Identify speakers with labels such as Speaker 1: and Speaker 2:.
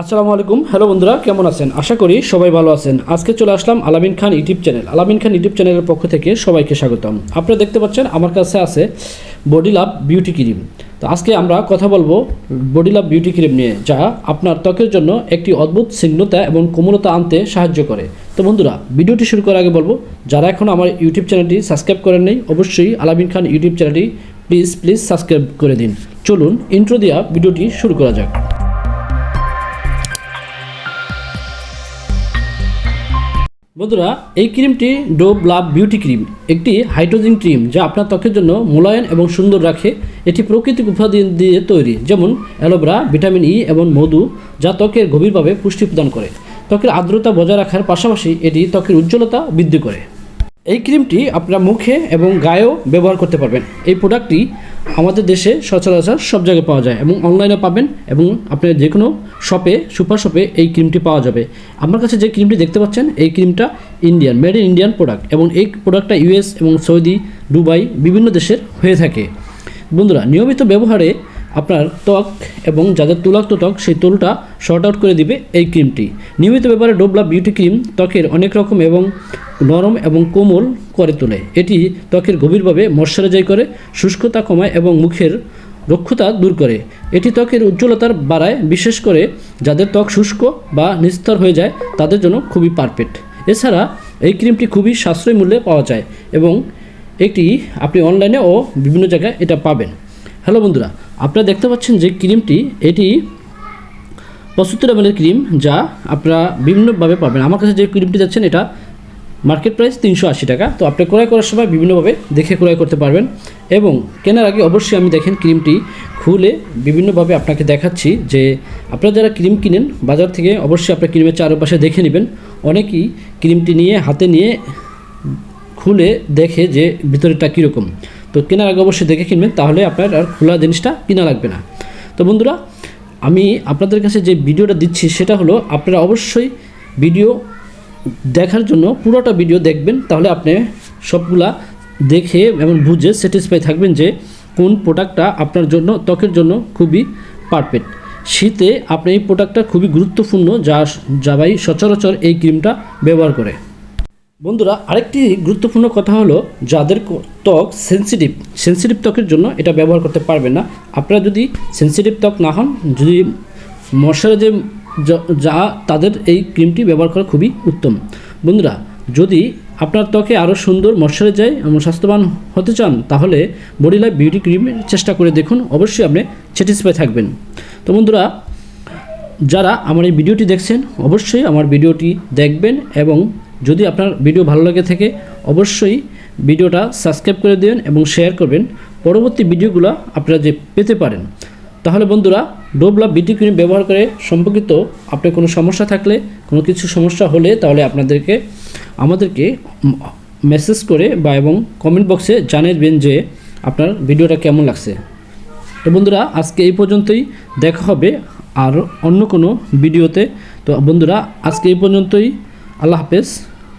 Speaker 1: আসসালামু আলাইকুম। হ্যালো বন্ধুরা, কেমন আছেন? আশা করি সবাই ভালো আছেন। আজকে চলে আসলাম আলামিন খান ইউটিউব চ্যানেল। আলামিন খান ইউটিউব চ্যানেলের পক্ষ থেকে সবাইকে স্বাগতম। আপনারা দেখতে পাচ্ছেন, আমার কাছে আছে বডি লাভ বিউটি ক্রিম তো আজকে আমরা কথা বলব বডি লাভ বিউটি ক্রিম নিয়ে, যা আপনার ত্বকের জন্য একটি অদ্ভুত স্নিগ্ধতা এবং কোমলতা আনতে সাহায্য করে। তো বন্ধুরা, ভিডিওটি শুরু করার আগে বলব, যারা এখন আমার ইউটিউব চ্যানেলটি সাবস্ক্রাইব করেন নেই, অবশ্যই আলামিন খান ইউটিউব চ্যানেলটি প্লিজ প্লিজ সাবস্ক্রাইব করে দিন। চলুন ইন্ট্রো দেওয়া ভিডিওটি শুরু করা যাক। বন্ধুরা, এই ক্রিমটি ডোভ লাভ বিউটি ক্রিম, একটি হাইড্রোজেন ক্রিম যা আপনার ত্বকের জন্য মোলায়েম এবং সুন্দর রাখে। এটি প্রাকৃতিক উপাদান দিয়ে তৈরি, যেমন অ্যালোভেরা, ভিটামিন ই এবং মধু, যা ত্বকের গভীরভাবে পুষ্টি প্রদান করে। ত্বকের আর্দ্রতা বজায় রাখার পাশাপাশি এটি ত্বকের উজ্জ্বলতা বৃদ্ধি করে। এই ক্রিমটি আপনারা মুখে এবং গায়েও ব্যবহার করতে পারবেন। এই প্রোডাক্টটি আমাদের দেশে সচরাচর সব জায়গায় পাওয়া যায় এবং অনলাইনে পাবেন এবং আপনার যে কোনো শপে সুপার শপে এই ক্রিমটি পাওয়া যাবে। আমার কাছে যে ক্রিমটি দেখতে পাচ্ছেন, এই ক্রিমটা Indian made in Indian product এবং এই প্রোডাক্টটা ইউএস এবং সৌদি, দুবাই, বিভিন্ন দেশের হয়ে থাকে। বন্ধুরা, নিয়মিত ব্যবহারে আপনার ত্বক এবং যাদের তুলাক্ত ত্বক, সেই তুলটা শর্ট আউট করে দিবে এই ক্রিমটি নিয়মিত ব্যাপারে ডোবলা বিউটি ক্রিম ত্বকের অনেক রকম এবং নরম এবং কোমল করে তোলে। এটি ত্বকের গভীরভাবে ময়শ্চারাইজ করে, শুষ্কতা কমায় এবং মুখের রক্ষতা দূর করে। এটি ত্বকের উজ্জ্বলতার বাড়ায়, বিশেষ করে যাদের ত্বক শুষ্ক বা নিস্তার হয়ে যায়, তাদের জন্য খুবই পারফেক্ট এছাড়া এই ক্রিমটি খুবই সাশ্রয়ী মূল্যে পাওয়া যায় এবং এটি আপনি অনলাইনে ও বিভিন্ন জায়গায় এটা পাবেন। হ্যালো বন্ধুরা আপনারা দেখতে পাচ্ছেন যে ক্রিমটি, এটি পঁচাত্তর এমএলের ক্রিম যা আপনারা বিভিন্নভাবে পাবেন। আমার কাছে যে ক্রিমটি যাচ্ছেন, এটা মার্কেট প্রাইস তিনশো আশি টাকা। তো আপনি ক্রয় করার সময় বিভিন্নভাবে দেখে ক্রয় করতে পারবেন। এবং কেনার আগে অবশ্যই আমি দেখেন ক্রিমটি খুলে বিভিন্নভাবে আপনাকে দেখাচ্ছি যে আপনারা যারা ক্রিম কিনেন, বাজার থেকে অবশ্যই আপনার ক্রিমের চারপাশে দেখে নেবেন। অনেকেই ক্রিমটি নিয়ে, হাতে নিয়ে খুলে দেখে যে ভিতরেটা কীরকম। তো কেনার আগে অবশ্যই দেখে কিনবেন, তাহলে আপনার আর খোলা জিনিসটা কিনা লাগবে না। তো বন্ধুরা, আমি আপনাদের কাছে যে ভিডিওটা দিচ্ছি, সেটা হলো আপনারা অবশ্যই ভিডিও দেখার জন্য পুরোটা ভিডিও দেখবেন, তাহলে আপনি সবগুলা দেখে এবং বুঝে স্যাটিসফাই থাকবেন যে কোন প্রোডাক্টটা আপনার জন্য, ত্বকের জন্য খুবই পারফেক্ট শীতে আপনি এই প্রোডাক্টটা খুবই গুরুত্বপূর্ণ, যা যাবাই সচরাচর এই ক্রিমটা ব্যবহার করে। বন্ধুরা, আরেকটি গুরুত্বপূর্ণ কথা হলো যাদের ত্বক সেন্সিটিভ সেন্সিটিভ ত্বকের জন্য এটা ব্যবহার করতে পারবেন না। আপনারা যদি সেন্সিটিভ ত্বক না হন, যদি মশারে যা তাদের এই ক্রিমটি ব্যবহার করা খুবই উত্তম। বন্ধুরা, যদি আপনার ত্বকে আরও সুন্দর যায় এবং স্বাস্থ্যবান হতে চান, তাহলে বডি লাইফ বিউটি ক্রিমের চেষ্টা করে দেখুন, অবশ্যই আপনি স্যাটিসফাই থাকবেন। তো বন্ধুরা, যারা আমার এই ভিডিওটি দেখছেন, অবশ্যই আমার ভিডিওটি দেখবেন এবং যদি আপনার ভিডিও ভালো লাগে থাকে, অবশ্যই ভিডিওটা সাবস্ক্রাইব করে দেবেন এবং শেয়ার করবেন। পরবর্তী ভিডিওগুলো আপনারা যে পেতে পারেন। তাহলে বন্ধুরা, ডোবলা বিটি ক্রিম ব্যবহার করে সম্পর্কিত আপনার কোনো সমস্যা থাকলে, কোনো কিছু সমস্যা হলে তাহলে আপনাদেরকে, আমাদেরকে মেসেজ করে বা এবং কমেন্ট বক্সে জানাবেন যে আপনার ভিডিওটা কেমন লাগছে। তো বন্ধুরা, আজকে এই পর্যন্তই। দেখা হবে আর অন্য কোনো ভিডিওতে। তো বন্ধুরা, আজকে এই পর্যন্তই। আল্লাহ হাফেজ।